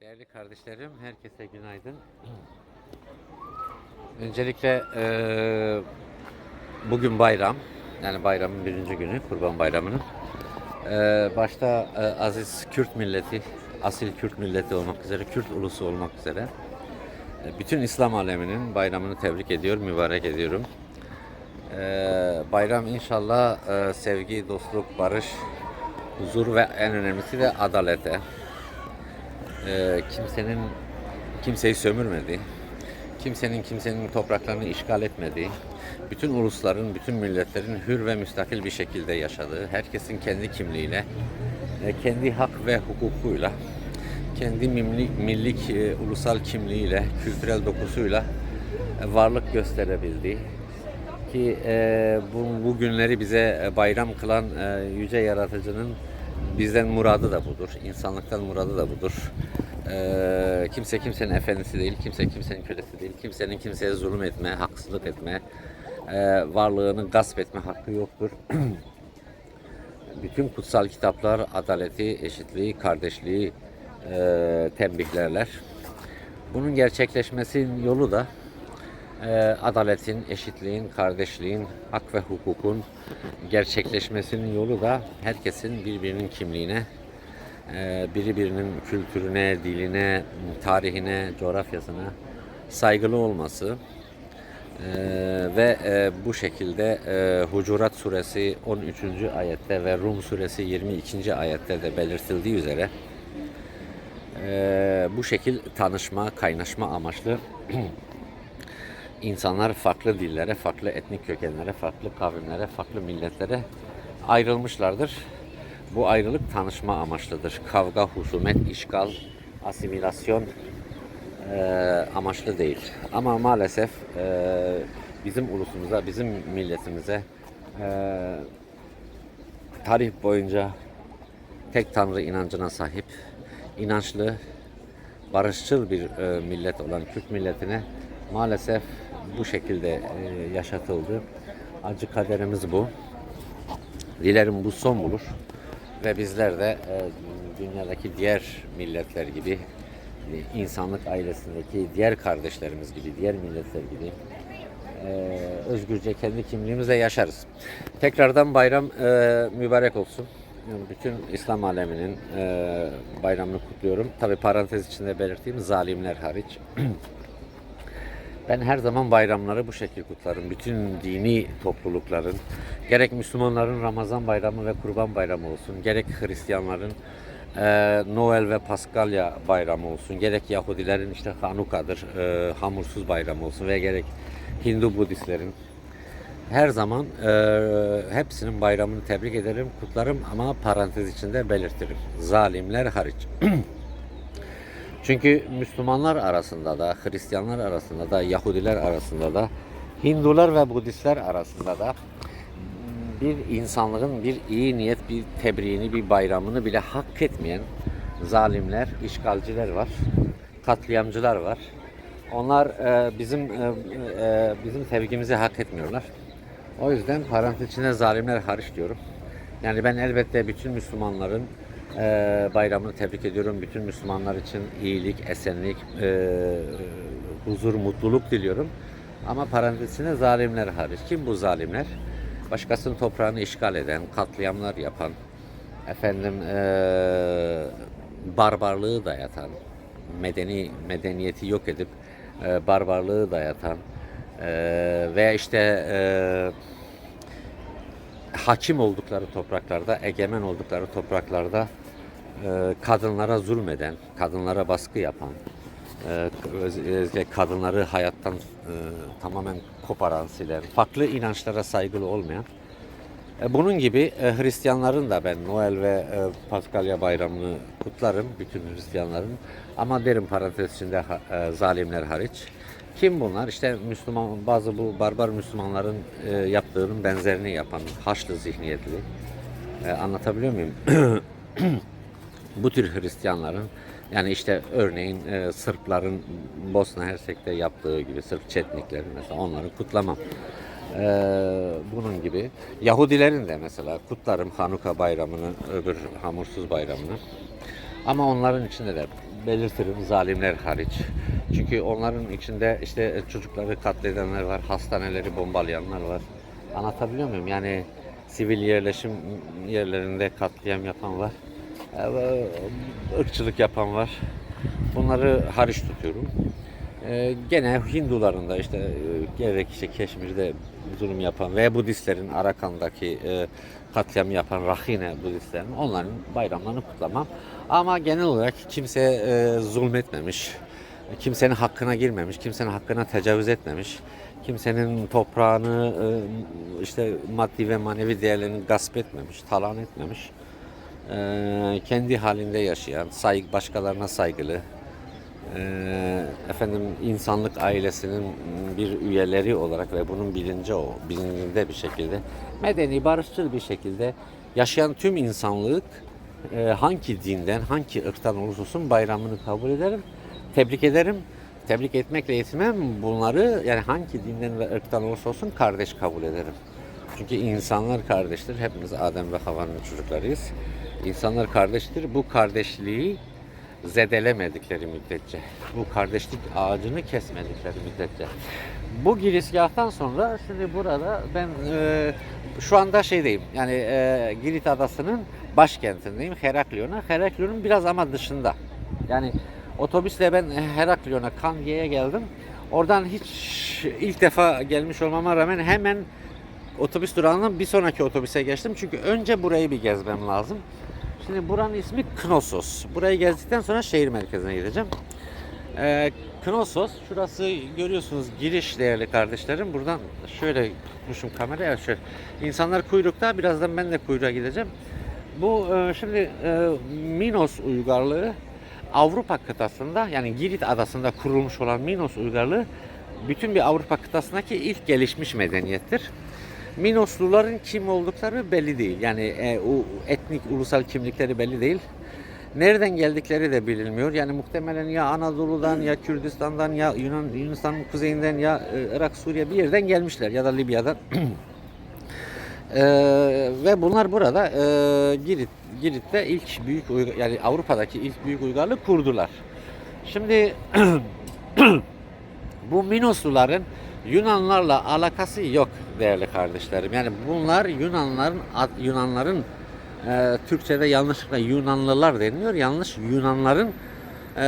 Değerli kardeşlerim, herkese günaydın. Öncelikle eee, bugün bayram, yani bayramın birinci günü, Kurban Bayramı'nın. Eee, başta eee, aziz Kürt milleti, asil Kürt milleti olmak üzere, Kürt ulusu olmak üzere e, bütün İslam aleminin bayramını tebrik ediyor, mübarek ediyorum. Eee, bayram inşallah eee, sevgi, dostluk, barış, huzur ve en önemlisi de adalete, e, kimsenin kimseyi sömürmediği, kimsenin kimsenin topraklarını işgal etmediği, bütün ulusların, bütün milletlerin hür ve müstakil bir şekilde yaşadığı, herkesin kendi kimliğiyle, kendi hak ve hukukuyla, kendi milli, milli e, ulusal kimliğiyle, kültürel dokusuyla e, varlık gösterebildiği ki e, bu, bu günleri bize bayram kılan e, yüce yaratıcının bizden muradı da budur. insanlıktan muradı da budur. E, kimse kimsenin efendisi değil, kimse kimsenin kölesi değil, kimsenin kimseye zulüm etme, haksızlık etme, e, varlığını gasp etme hakkı yoktur. Bütün kutsal kitaplar adaleti, eşitliği, kardeşliği e, tembihlerler. Bunun gerçekleşmesinin yolu da e, adaletin, eşitliğin, kardeşliğin, hak ve hukukun gerçekleşmesinin yolu da herkesin birbirinin kimliğine, e, biri birinin kültürüne, diline, tarihine, coğrafyasına saygılı olması e, ve e, bu şekilde e, Hucurat suresi 13. ayette ve Rum suresi 22. ayette de belirtildiği üzere bu şekil tanışma, kaynaşma amaçlı insanlar farklı dillere, farklı etnik kökenlere, farklı kavimlere, farklı milletlere ayrılmışlardır. Bu ayrılık tanışma amaçlıdır. Kavga, husumet, işgal, asimilasyon e, amaçlı değil. Ama maalesef e, bizim ulusumuza, bizim milletimize e, tarih boyunca tek tanrı inancına sahip, inançlı, barışçıl bir e, millet olan Türk milletine maalesef bu şekilde e, yaşatıldı. Acı kaderimiz bu. Dilerim bu son bulur ve bizler de e, dünyadaki diğer milletler gibi e, insanlık ailesindeki diğer kardeşlerimiz gibi, diğer milletler gibi e, özgürce kendi kimliğimizle yaşarız. Tekrardan bayram e, mübarek olsun. Yani bütün İslam aleminin e, bayramını kutluyorum. Tabi parantez içinde belirteyim zalimler hariç. Ben her zaman bayramları bu şekilde kutlarım. Bütün dini toplulukların, gerek Müslümanların Ramazan bayramı ve Kurban bayramı olsun, gerek Hristiyanların e, Noel ve Paskalya bayramı olsun, gerek Yahudilerin işte Hanuka'dır, e, hamursuz bayramı olsun ve gerek Hindu Budistlerin her zaman e, hepsinin bayramını tebrik ederim, kutlarım ama parantez içinde belirtirim. Zalimler hariç. Çünkü Müslümanlar arasında da, Hristiyanlar arasında da, Yahudiler arasında da, Hindular ve Budistler arasında da bir insanlığın bir iyi niyet, bir tebriğini, bir bayramını bile hak etmeyen zalimler, işgalciler var, katliamcılar var. Onlar e, bizim e, e, bizim sevgimizi hak etmiyorlar. O yüzden parantez içinde zalimler hariç diyorum. Yani ben elbette bütün Müslümanların e, bayramını tebrik ediyorum. Bütün Müslümanlar için iyilik, esenlik, e, huzur, mutluluk diliyorum. Ama parantez içinde zalimler hariç. Kim bu zalimler? Başkasının toprağını işgal eden, katliamlar yapan, efendim e, barbarlığı dayatan, medeni medeniyeti yok edip e, barbarlığı dayatan e, veya işte e, hakim oldukları topraklarda, egemen oldukları topraklarda kadınlara zulmeden, kadınlara baskı yapan, e, özellikle kadınları hayattan e, tamamen koparan, silen, farklı inançlara saygılı olmayan, e, bunun gibi Hristiyanların da ben Noel ve Paskalya bayramını kutlarım, bütün Hristiyanların. Ama derim parantez içinde zalimler hariç. Kim bunlar? İşte Müslüman, bazı bu barbar Müslümanların yaptığının benzerini yapan Haçlı zihniyetli. Anlatabiliyor muyum? bu tür Hristiyanların yani işte örneğin e, Sırpların Bosna Hersek'te yaptığı gibi Sırp Çetniklerin mesela onları kutlamam. E, bunun gibi Yahudilerin de mesela kutlarım Hanuka bayramını, öbür hamursuz bayramını. Ama onların içinde de belirtirim zalimler hariç. Çünkü onların içinde işte çocukları katledenler var, hastaneleri bombalayanlar var. Anlatabiliyor muyum? Yani sivil yerleşim yerlerinde katliam yapan var. Ee, ırkçılık yapan var. Bunları hariç tutuyorum. Ee, gene Hinduların da işte e, gerek işte Keşmir'de zulüm yapan ve Budistlerin Arakan'daki e, katliam yapan Rahine Budistlerin onların bayramlarını kutlamam. Ama genel olarak kimse e, zulmetmemiş, kimsenin hakkına girmemiş, kimsenin hakkına tecavüz etmemiş, kimsenin toprağını e, işte maddi ve manevi değerlerini gasp etmemiş, talan etmemiş. E, kendi halinde yaşayan, saygı, başkalarına saygılı, ee, efendim insanlık ailesinin bir üyeleri olarak ve bunun bilinci o bilincinde bir şekilde medeni barışçıl bir şekilde yaşayan tüm insanlık e, hangi dinden hangi ırktan olursa olsun bayramını kabul ederim tebrik ederim. Tebrik etmekle yetinmem bunları yani hangi dinden ve ırktan olursa olsun kardeş kabul ederim. Çünkü insanlar kardeştir hepimiz Adem ve Havva'nın çocuklarıyız İnsanlar kardeştir bu kardeşliği zedelemedikleri müddetçe, bu kardeşlik ağacını kesmedikleri müddetçe. Bu girizgahtan sonra şimdi burada ben e, şu anda şeydeyim, yani e, Girit Adası'nın başkentindeyim, Heraklion'a. Heraklion'un biraz ama dışında. Yani otobüsle ben Heraklion'a, Kange'ye geldim. Oradan hiç ilk defa gelmiş olmama rağmen hemen otobüs durağından bir sonraki otobüse geçtim. Çünkü önce burayı bir gezmem lazım. Şimdi buranın ismi Knossos. Burayı gezdikten sonra şehir merkezine gideceğim. Ee, Knossos, şurası görüyorsunuz giriş değerli kardeşlerim. Buradan şöyle tutmuşum kameraya şöyle. İnsanlar kuyrukta, birazdan ben de kuyruğa gideceğim. Bu e, şimdi e, Minos uygarlığı Avrupa kıtasında yani Girit adasında kurulmuş olan Minos uygarlığı bütün bir Avrupa kıtasındaki ilk gelişmiş medeniyettir. Minosluların kim oldukları belli değil. Yani e, o etnik ulusal kimlikleri belli değil. Nereden geldikleri de bilinmiyor. Yani muhtemelen ya Anadolu'dan ya Kürdistan'dan ya Yunan Yunanistan'ın kuzeyinden ya e, Irak, Suriye bir yerden gelmişler ya da Libya'dan. E, ve bunlar burada e, Girit Girit'te ilk büyük yani Avrupa'daki ilk büyük uygarlık kurdular. Şimdi bu Minosluların Yunanlarla alakası yok değerli kardeşlerim. Yani bunlar Yunanların Yunanların e, Türkçe'de yanlışlıkla Yunanlılar deniliyor. Yanlış Yunanların e,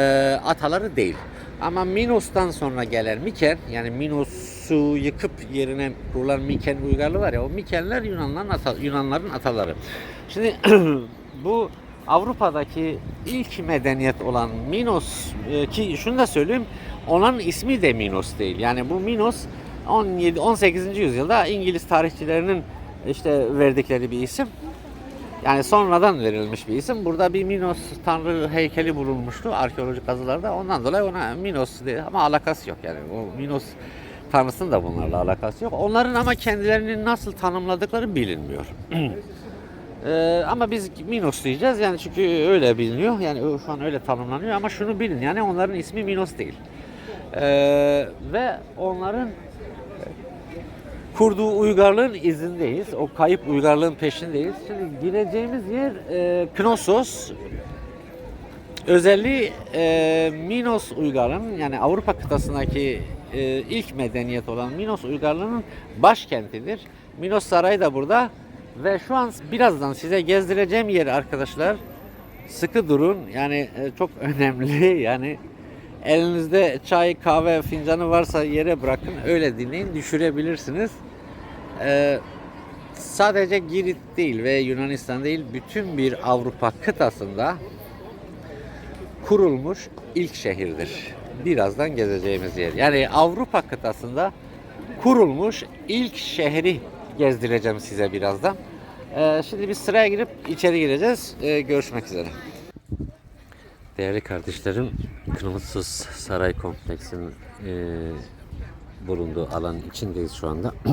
ataları değil. Ama Minos'tan sonra gelen Miken yani Minos'u yıkıp yerine kurulan Miken uygarlığı var ya o Mikenler Yunanların ata, Yunanların ataları. Şimdi bu Avrupa'daki ilk medeniyet olan Minos e, ki şunu da söyleyeyim onun ismi de Minos değil. Yani bu Minos 17 18. yüzyılda İngiliz tarihçilerinin işte verdikleri bir isim. Yani sonradan verilmiş bir isim. Burada bir Minos tanrı heykeli bulunmuştu arkeolojik kazılarda. Ondan dolayı ona Minos dedi ama alakası yok yani. O Minos tanrısının da bunlarla alakası yok. Onların ama kendilerini nasıl tanımladıkları bilinmiyor. Ee, ama biz Minos diyeceğiz yani çünkü öyle biliniyor. Yani şu an öyle tanımlanıyor ama şunu bilin yani onların ismi Minos değil. Ee, ve onların kurduğu uygarlığın izindeyiz. O kayıp uygarlığın peşindeyiz. Şimdi gireceğimiz yer e, Knossos. Özelliği e, Minos uygarlığının yani Avrupa kıtasındaki e, ilk medeniyet olan Minos uygarlığının başkentidir. Minos Sarayı da burada. Ve şu an birazdan size gezdireceğim yer arkadaşlar. Sıkı durun. Yani e, çok önemli. Yani elinizde çay, kahve fincanı varsa yere bırakın. Öyle dinleyin. Düşürebilirsiniz. Ee, sadece Girit değil ve Yunanistan değil bütün bir Avrupa kıtasında kurulmuş ilk şehirdir. Birazdan gezeceğimiz yer. Yani Avrupa kıtasında kurulmuş ilk şehri gezdireceğim size birazdan. Ee, şimdi biz sıraya girip içeri gireceğiz. Ee, görüşmek üzere. Değerli kardeşlerim, Kırmızı Saray Kompleksinin e, bulunduğu alan içindeyiz şu anda.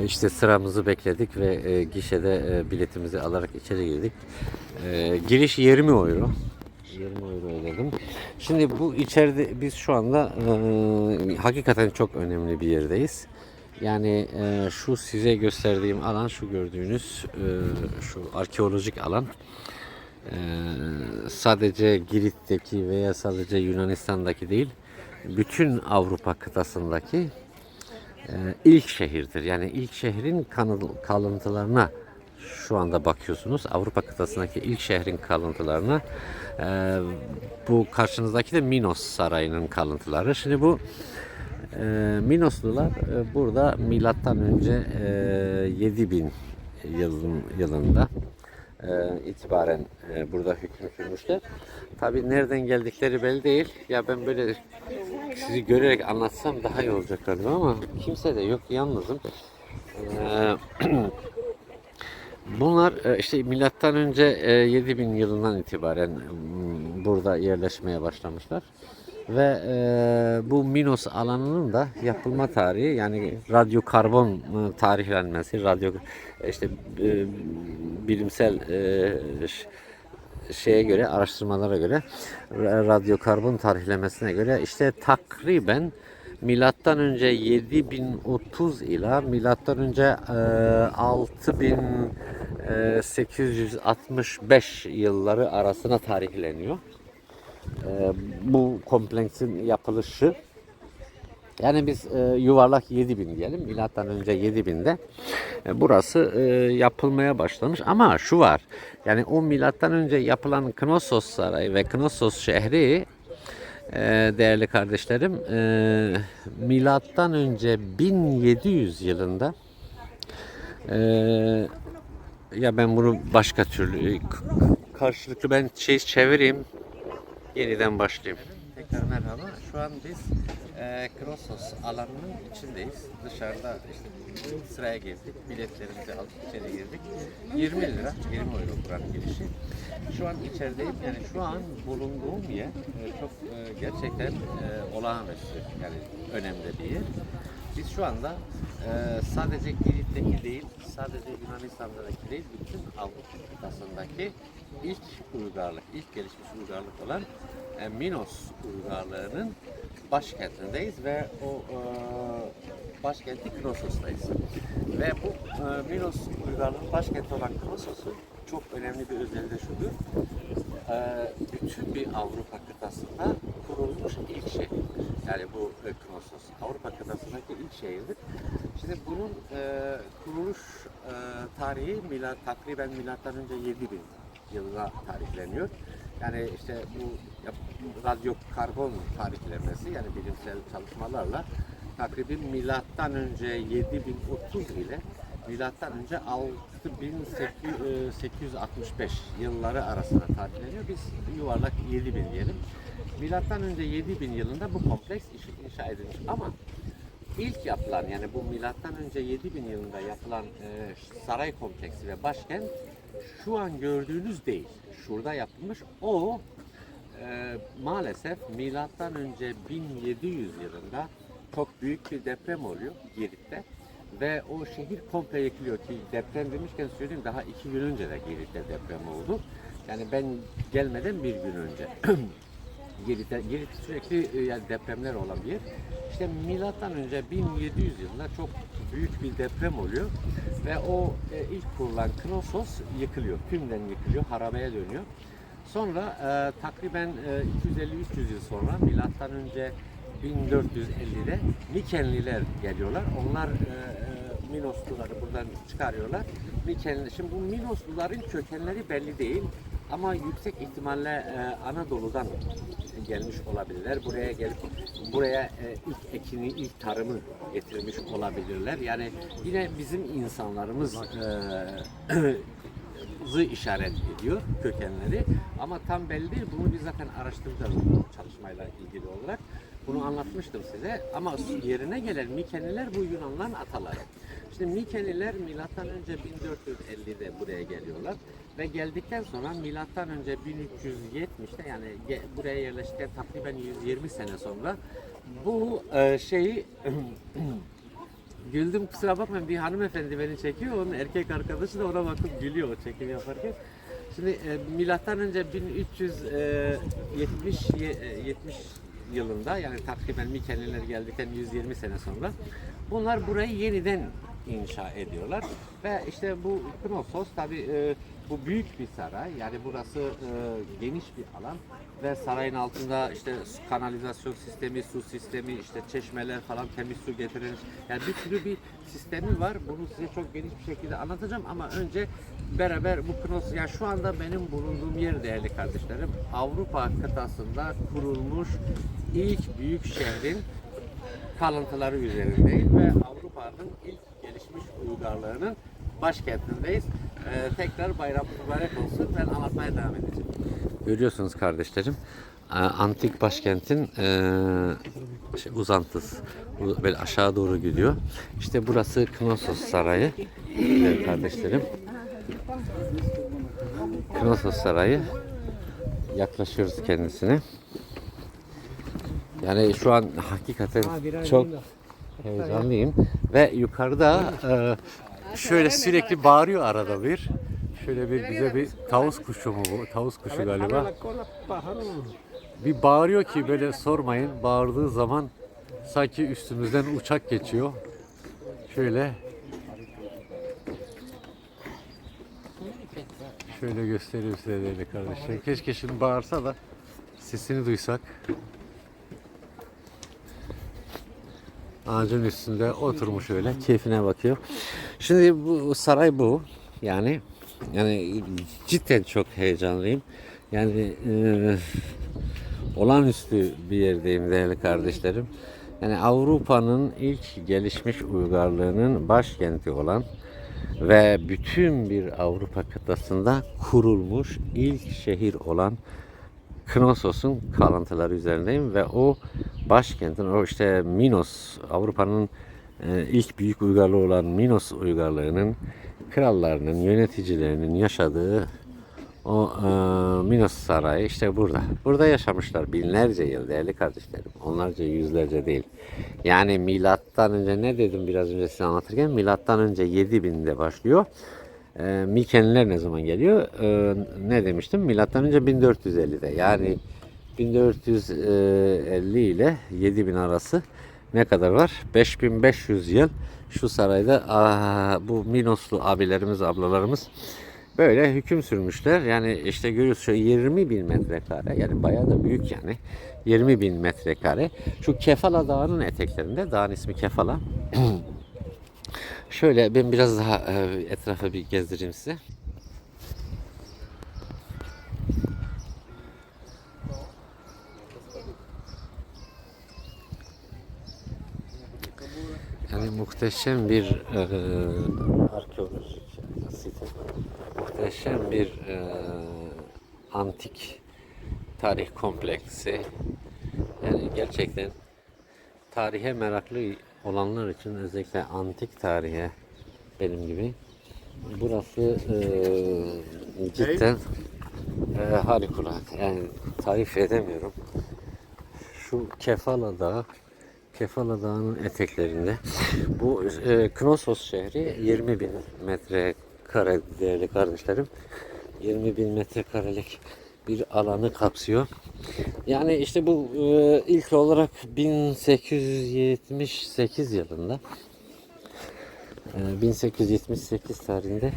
E, İşte sıramızı bekledik ve e, gişede e, biletimizi alarak içeri girdik. E, giriş 20 euro. 20 euro ödedim. Şimdi bu içeride biz şu anda e, hakikaten çok önemli bir yerdeyiz. Yani e, şu size gösterdiğim alan, şu gördüğünüz e, şu arkeolojik alan Ee, sadece Girit'teki veya sadece Yunanistan'daki değil, bütün Avrupa kıtasındaki e, ilk şehirdir. Yani ilk şehrin kalıntılarına şu anda bakıyorsunuz. Avrupa kıtasındaki ilk şehrin kalıntılarına. Ee, bu karşınızdaki de Minos Sarayı'nın kalıntıları. Şimdi bu e, Minoslular e, burada milattan önce e, 7000 yılın, yılında e, itibaren e, burada hüküm sürmüşler. Tabi nereden geldikleri belli değil. Ya ben böyle sizi görerek anlatsam daha iyi olacak galiba ama kimse de yok yalnızım. Ee, Bunlar e, işte milattan önce e, 7000 yılından itibaren burada yerleşmeye başlamışlar. Ve e, bu Minos alanının da yapılma tarihi yani radyokarbon e, tarihlenmesi, radyo işte e, bilimsel e, şeye göre araştırmalara göre ra- radyokarbon tarihlemesine göre işte takriben milattan önce 7030 ila milattan önce e, 6865 yılları arasına tarihleniyor. E, bu kompleksin yapılışı yani biz e, yuvarlak 7000 diyelim. Milattan önce 7000'de e, burası e, yapılmaya başlamış. Ama şu var. Yani o milattan önce yapılan Knossos Sarayı ve Knossos şehri e, değerli kardeşlerim e, milattan önce 1700 yılında e, ya ben bunu başka türlü karşılıklı ben şey çevireyim yeniden başlayayım. Tekrar merhaba. Şu an biz e, Krosos alanının içindeyiz. Dışarıda işte sıraya girdik. Biletlerimizi alıp içeri girdik. 20 lira, 20 euro buranın girişi. Şu an içerideyim. Yani şu an bulunduğum yer e, çok e, gerçekten e, olağanüstü. Yani önemli bir yer. Biz şu anda e, sadece Girit'teki değil, sadece Yunanistan'daki değil, bütün Avrupa kıtasındaki ilk uygarlık, ilk gelişmiş uygarlık olan e, Minos uygarlığının başkentindeyiz ve o e, başkenti Knosos'tayız. Ve bu e, Minos uygarlığının başkenti olan Knosos'un çok önemli bir özelliği de şudur. E, bütün bir Avrupa kıtasında kurulmuş ilk şehirdir. Yani bu e, Knossos. Avrupa kıtasındaki ilk şehirdir. Şimdi bunun e, kuruluş e, tarihi milat, takriben milattan önce 7000 yılına tarihleniyor. Yani işte bu yap- radyokarbon tarihlemesi yani bilimsel çalışmalarla takriben milattan önce 7030 ile milattan önce 6865 yılları arasında tarihleniyor. Biz yuvarlak 7000 diyelim. Milattan önce 7000 yılında bu kompleks inşa edilmiş ama ilk yapılan yani bu milattan önce 7000 yılında yapılan saray kompleksi ve başkent şu an gördüğünüz değil. Şurada yapılmış. O e, maalesef milattan önce 1700 yılında çok büyük bir deprem oluyor Girit'te ve o şehir komple yıkılıyor ki deprem demişken söyleyeyim daha iki gün önce de Girit'te deprem oldu. Yani ben gelmeden bir gün önce. Girit'te, Girit sürekli e, yani depremler olan bir yer. İşte milattan önce 1700 yılında çok büyük bir deprem oluyor ve o e, ilk kurulan Knossos yıkılıyor. Tümden yıkılıyor, harabeye dönüyor. Sonra e, takriben e, 250-300 yıl sonra milattan önce 1450'de Mikenliler geliyorlar. Onlar e, e, Minosluları buradan çıkarıyorlar. Mikenli, şimdi bu Minosluların kökenleri belli değil. Ama yüksek ihtimalle e, Anadolu'dan gelmiş olabilirler. Buraya gelip buraya e, ilk ekini, ilk tarımı getirmiş olabilirler. Yani yine bizim insanlarımız e, zı işaret ediyor kökenleri ama tam belli değil. Bunu biz zaten araştıracağız bu çalışmayla ilgili olarak. Bunu anlatmıştım size ama yerine gelen Mikeniler bu Yunanların ataları. Şimdi Mikeniler milattan önce 1450'de buraya geliyorlar ve geldikten sonra milattan önce 1370'te yani buraya yerleştikten takriben 120 sene sonra bu e, şeyi Güldüm kusura bakmayın bir hanımefendi beni çekiyor. Onun erkek arkadaşı da ona bakıp gülüyor o çekim yaparken. Şimdi e, milattan önce 1370 ye- e, 70 yılında yani takriben Mikeniler geldikten 120 sene sonra bunlar burayı yeniden inşa ediyorlar. Ve işte bu Knossos tabi bu büyük bir saray. Yani burası e, geniş bir alan ve sarayın altında işte kanalizasyon sistemi, su sistemi, işte çeşmeler falan temiz su getirir. Yani bir sürü bir sistemi var. Bunu size çok geniş bir şekilde anlatacağım ama önce beraber bu Knossos, yani şu anda benim bulunduğum yer değerli kardeşlerim, Avrupa kıtasında kurulmuş ilk büyük şehrin kalıntıları üzerindeyim ve Avrupa'nın ilk gelişmiş uygarlığının başkentindeyiz. Ee, tekrar bayram mübarek olsun. Ben anlatmaya devam edeceğim. Görüyorsunuz kardeşlerim. e, Antik başkentin e, şey, uzantısı. Böyle aşağı doğru gidiyor. İşte burası Knossos Sarayı. Evet kardeşlerim. Knossos Sarayı. Yaklaşıyoruz kendisine. Yani şu an hakikaten çok heyecanlıyım ve yukarıda e, şöyle sürekli bağırıyor arada bir. Şöyle bir bize bir tavus kuşu mu bu? Tavus kuşu galiba. Bir bağırıyor ki böyle sormayın. Bağırdığı zaman sanki üstümüzden uçak geçiyor. Şöyle Şöyle göstereyim size değerli kardeşler. Keşke şimdi bağırsa da sesini duysak. Ağacın üstünde oturmuş öyle keyfine bakıyor. Şimdi bu saray bu. Yani yani cidden çok heyecanlıyım. Yani e, olağanüstü bir yerdeyim değerli kardeşlerim. Yani Avrupa'nın ilk gelişmiş uygarlığının başkenti olan ve bütün bir Avrupa kıtasında kurulmuş ilk şehir olan Knosos'un kalıntıları üzerindeyim ve o başkentin o işte Minos Avrupa'nın e, ilk büyük uygarlığı olan Minos uygarlığının krallarının yöneticilerinin yaşadığı o e, Minos sarayı işte burada. Burada yaşamışlar binlerce yıl değerli kardeşlerim. Onlarca yüzlerce değil. Yani milattan önce ne dedim biraz önce size anlatırken milattan önce 7000'de başlıyor. E, Mikeniler ne zaman geliyor? E, ne demiştim? Milattan önce 1450'de. Yani 1450 ile 7000 arası ne kadar var? 5500 yıl şu sarayda aa, bu Minoslu abilerimiz, ablalarımız böyle hüküm sürmüşler. Yani işte görüyoruz şu 20 bin metrekare yani bayağı da büyük yani 20 bin metrekare. Şu Kefala Dağı'nın eteklerinde dağın ismi Kefala. Şöyle ben biraz daha e, etrafa bir gezdireyim size. Yani muhteşem bir e, arkeolojik site. Muhteşem bir e, antik tarih kompleksi. Yani gerçekten tarihe meraklı olanlar için özellikle antik tarihe benim gibi burası e, cidden e, harikulade. Yani tarif edemiyorum. Şu Kefala Dağı Kefala Dağı'nın eteklerinde. Bu e, Knossos şehri 20 bin metrekare değerli kardeşlerim. 20 bin metrekarelik bir alanı kapsıyor. Yani işte bu e, ilk olarak 1878 yılında e, 1878 tarihinde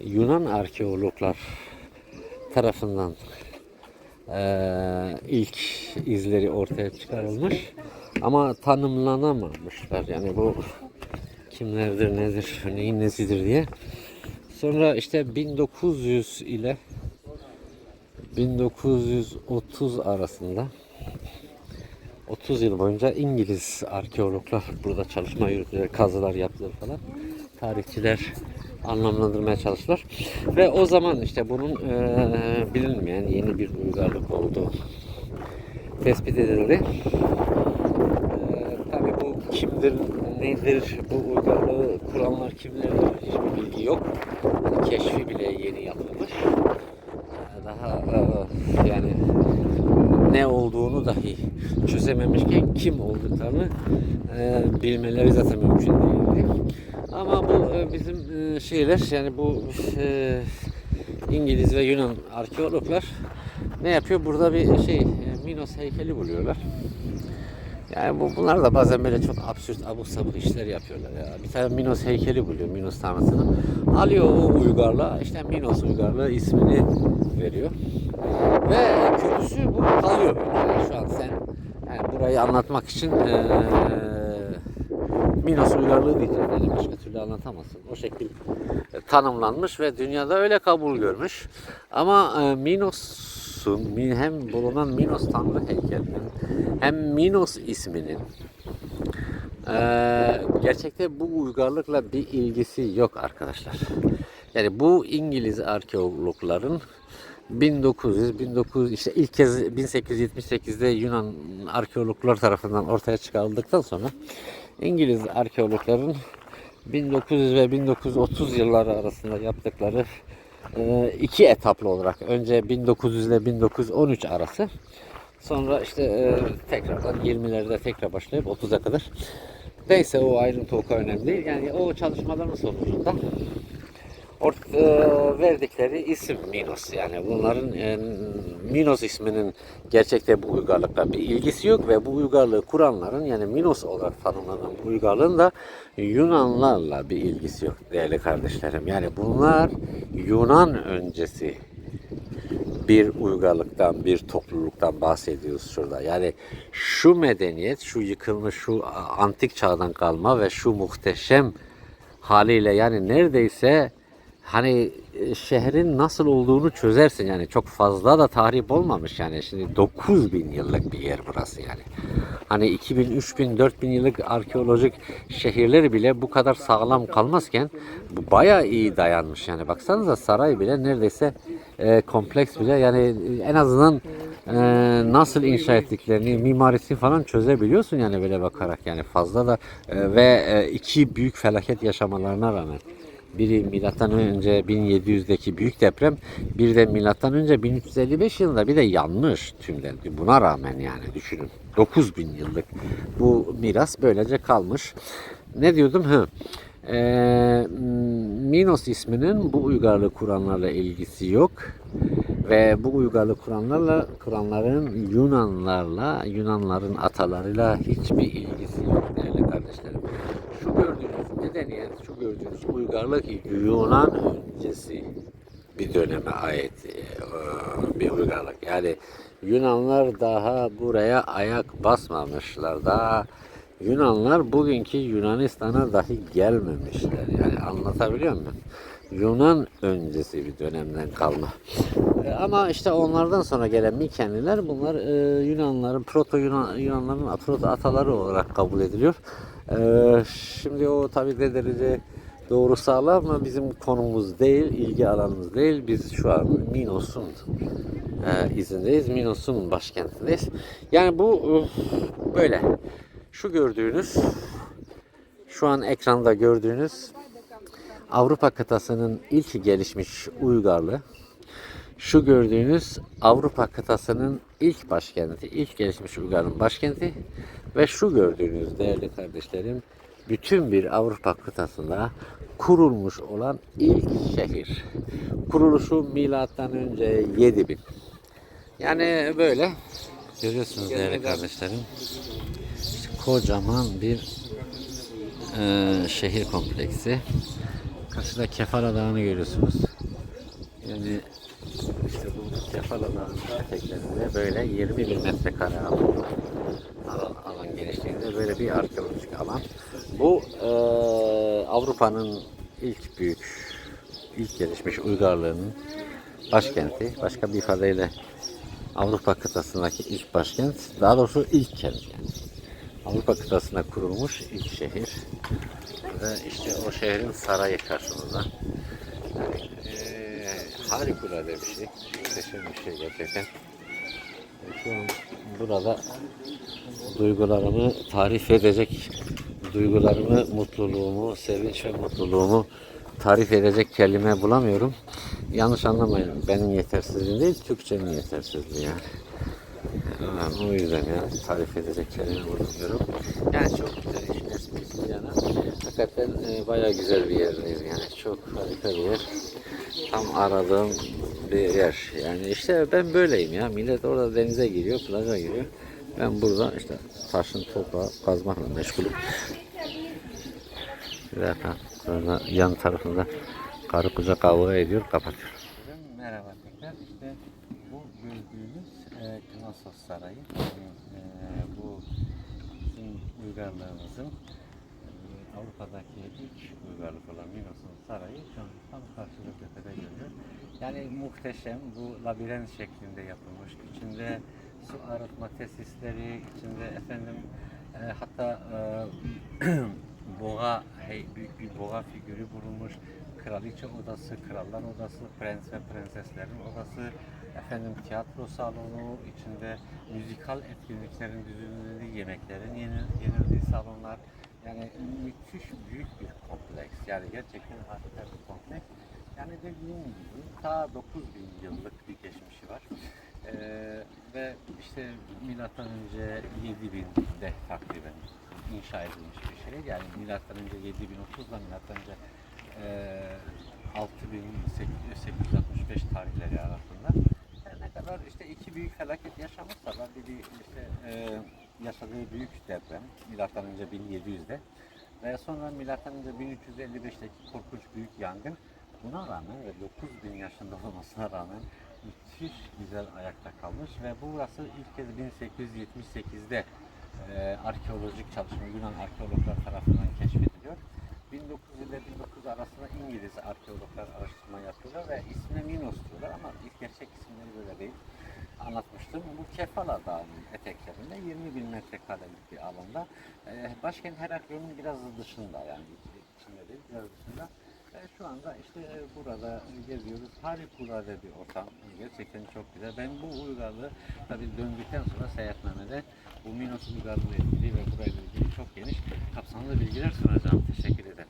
Yunan arkeologlar tarafından e, ilk izleri ortaya çıkarılmış ama tanımlanamamışlar. Yani bu kimlerdir, nedir, neyin nesidir diye. Sonra işte 1900 ile 1930 arasında 30 yıl boyunca İngiliz arkeologlar burada çalışma yürüttüler, kazılar yaptılar falan. Tarihçiler anlamlandırmaya çalıştılar. Ve o zaman işte bunun eee, bilinmeyen yeni bir uygarlık olduğu tespit edildi. Kimdir, nedir, bu uygarlığı kuranlar kimlerdir hiçbir bilgi yok. Yani keşfi bile yeni yapılmış. Eee, Daha eee, yani ne olduğunu dahi çözememişken kim olduklarını eee, bilmeleri zaten mümkün değildi. Ama bu e, bizim e, şeyler yani bu e, İngiliz ve Yunan arkeologlar ne yapıyor? Burada bir şey e, Minos heykeli buluyorlar. Yani bu, bunlar da bazen böyle çok absürt abuk sabuk işler yapıyorlar ya. Bir tane Minos heykeli buluyor, Minos tanrısını. Alıyor o uygarlığa, işte Minos uygarlığı ismini veriyor. Ve kötüsü bu kalıyor. Yani şu an sen yani burayı anlatmak için eee Minos uygarlığı diyeceğim. Yani başka türlü anlatamazsın. O şekil e, tanımlanmış ve dünyada öyle kabul görmüş. Ama e, Minos'un mi- hem bulunan Minos tanrı heykelinin hem Minos isminin e, gerçekte bu uygarlıkla bir ilgisi yok arkadaşlar. Yani bu İngiliz arkeologların 1900 1900 işte ilk kez 1878'de Yunan arkeologlar tarafından ortaya çıkarıldıktan sonra İngiliz arkeologların 1900 ve 1930 yılları arasında yaptıkları iki etaplı olarak önce 1900 ile 1913 arası sonra işte e, tekrardan 20'lerde tekrar başlayıp 30'a kadar neyse o ayrıntı o kadar önemli değil yani o çalışmaların sonucunda Ort, e, verdikleri isim Minos. Yani bunların e, Minos isminin gerçekte bu uygarlıkla bir ilgisi yok ve bu uygarlığı kuranların yani Minos olarak tanımlanan bu uygarlığın da Yunanlarla bir ilgisi yok değerli kardeşlerim. Yani bunlar Yunan öncesi bir uygarlıktan, bir topluluktan bahsediyoruz şurada. Yani şu medeniyet, şu yıkılmış, şu antik çağdan kalma ve şu muhteşem haliyle yani neredeyse hani şehrin nasıl olduğunu çözersin yani. Çok fazla da tahrip olmamış yani. Şimdi 9000 yıllık bir yer burası yani. Hani 2000, 3000, 4000 yıllık arkeolojik şehirleri bile bu kadar sağlam kalmazken bu bayağı iyi dayanmış yani. Baksanıza saray bile neredeyse e, kompleks bile yani en azından e, nasıl inşa ettiklerini mimarisini falan çözebiliyorsun yani böyle bakarak yani fazla da e, ve e, iki büyük felaket yaşamalarına rağmen biri milattan önce 1700'deki büyük deprem, bir de milattan önce 1355 yılında bir de yanmış tümden. Buna rağmen yani düşünün. 9000 yıllık bu miras böylece kalmış. Ne diyordum? Hı. Ee, Minos isminin bu uygarlığı kuranlarla ilgisi yok ve bu uygarlığı kuranlarla kuranların Yunanlarla Yunanların atalarıyla hiçbir ilgisi yok değerli kardeşlerim. Şu gördüğünüz medeniyet, şu gördüğünüz uygarlık Yunan öncesi bir döneme ait e, bir uygarlık. Yani Yunanlar daha buraya ayak basmamışlar. Daha Yunanlar bugünkü Yunanistan'a dahi gelmemişler. Yani anlatabiliyor muyum? Yunan öncesi bir dönemden kalma. E, Ama işte onlardan sonra gelen Mikenliler bunlar e, Yunanların, proto Yunan, Yunanların proto ataları olarak kabul ediliyor. E, şimdi o tabi ne derece doğru sağlam ama bizim konumuz değil, ilgi alanımız değil. Biz şu an Minos'un e, izindeyiz. Minos'un başkentindeyiz. Yani bu e, böyle. Şu gördüğünüz, şu an ekranda gördüğünüz Avrupa kıtasının ilk gelişmiş uygarlığı. Şu gördüğünüz Avrupa kıtasının ilk başkenti, ilk gelişmiş uygarlığın başkenti ve şu gördüğünüz değerli kardeşlerim bütün bir Avrupa kıtasında kurulmuş olan ilk şehir. Kuruluşu milattan önce 7000. Yani böyle görüyorsunuz değerli kardeşlerim. Kocaman bir e, şehir kompleksi. Karşıda Kefala Dağı'nı görüyorsunuz. Yani işte bu Kefala Dağı'nın eteklerinde böyle 20 bin metrekare alan, alan genişliğinde böyle bir arkeolojik alan. Bu e, Avrupa'nın ilk büyük, ilk gelişmiş uygarlığının başkenti. Başka bir ifadeyle Avrupa kıtasındaki ilk başkent, daha doğrusu ilk kent yani. Avrupa kıtasına kurulmuş ilk şehir ve işte o şehrin sarayı karşımızda. Yani, eee harikulade bir şey, muhteşem bir şey gerçekten. E, Şu an burada duygularımı tarif edecek, duygularımı, mutluluğumu, sevinç ve mutluluğumu tarif edecek kelime bulamıyorum. Yanlış anlamayın, benim yetersizliğim değil, Türkçenin yetersizliği yani. Yani o yüzden ya tarif edecek kelime bulamıyorum. Yani çok güzel işin esprisi bir yana. Hakikaten e, bayağı güzel bir yerdeyiz yani. Çok harika bir yer. Tam aradığım bir yer. Yani işte ben böyleyim ya. Millet orada denize giriyor, plaja giriyor. Ben burada işte taşın toprağı kazmakla meşgulüm. Bir dakika. Sonra yan tarafında karı koca kavga ediyor, kapatıyor. Merhaba tekrar. İşte bu gördüğünüz e, Knossos Sarayı. E, bu bizim uygarlığımızın e, Avrupa'daki ilk uygarlık olan Minos'un sarayı şu tam karşılıklı tepe görüyor. Yani muhteşem, bu labirent şeklinde yapılmış. İçinde su arıtma tesisleri, içinde efendim e, hatta e, boğa, hey, büyük bir boğa figürü bulunmuş. Kraliçe odası, krallar odası, prens ve prenseslerin odası, efendim tiyatro salonu, içinde müzikal etkinliklerin düzenlendiği, yemeklerin yenil, yenildiği salonlar. Yani müthiş büyük bir kompleks. Yani gerçekten harika bir kompleks. Yani dediğim gibi ta 9000 yıllık bir geçmişi var. Ee, ve işte milattan önce 7000'de takriben inşa edilmiş bir şey. Yani milattan önce 7030 ile milattan önce e, 6865 tarihleri arasında kadar işte iki büyük felaket yaşamışsa da biri işte e, yaşadığı büyük deprem milattan önce 1700'de ve sonra milattan önce 1355'teki korkunç büyük yangın buna rağmen ve 9000 yaşında olmasına rağmen müthiş güzel ayakta kalmış ve burası ilk kez 1878'de e, arkeolojik çalışma Yunan arkeologlar tarafından keşfediliyor. 1900 ile 1900 arasında İngiliz arkeologlar araştırma yapıyorlar ve ismine Minos diyorlar ama ilk gerçek isimleri böyle değil. Anlatmıştım. Bu Kefala Dağı'nın eteklerinde 20 bin metrekarelik bir alanda. E, başkent Heraklion'un biraz dışında yani içinde değil biraz dışında. E, şu anda işte burada geziyoruz. Harikulade bir ortam. Gerçekten çok güzel. Ben bu uygarlığı tabii döndükten sonra seyahatnamede bu Minos uygarlığı ilgili ve burayla ilgili çok geniş kapsamlı bilgiler sunacağım. Teşekkür ederim.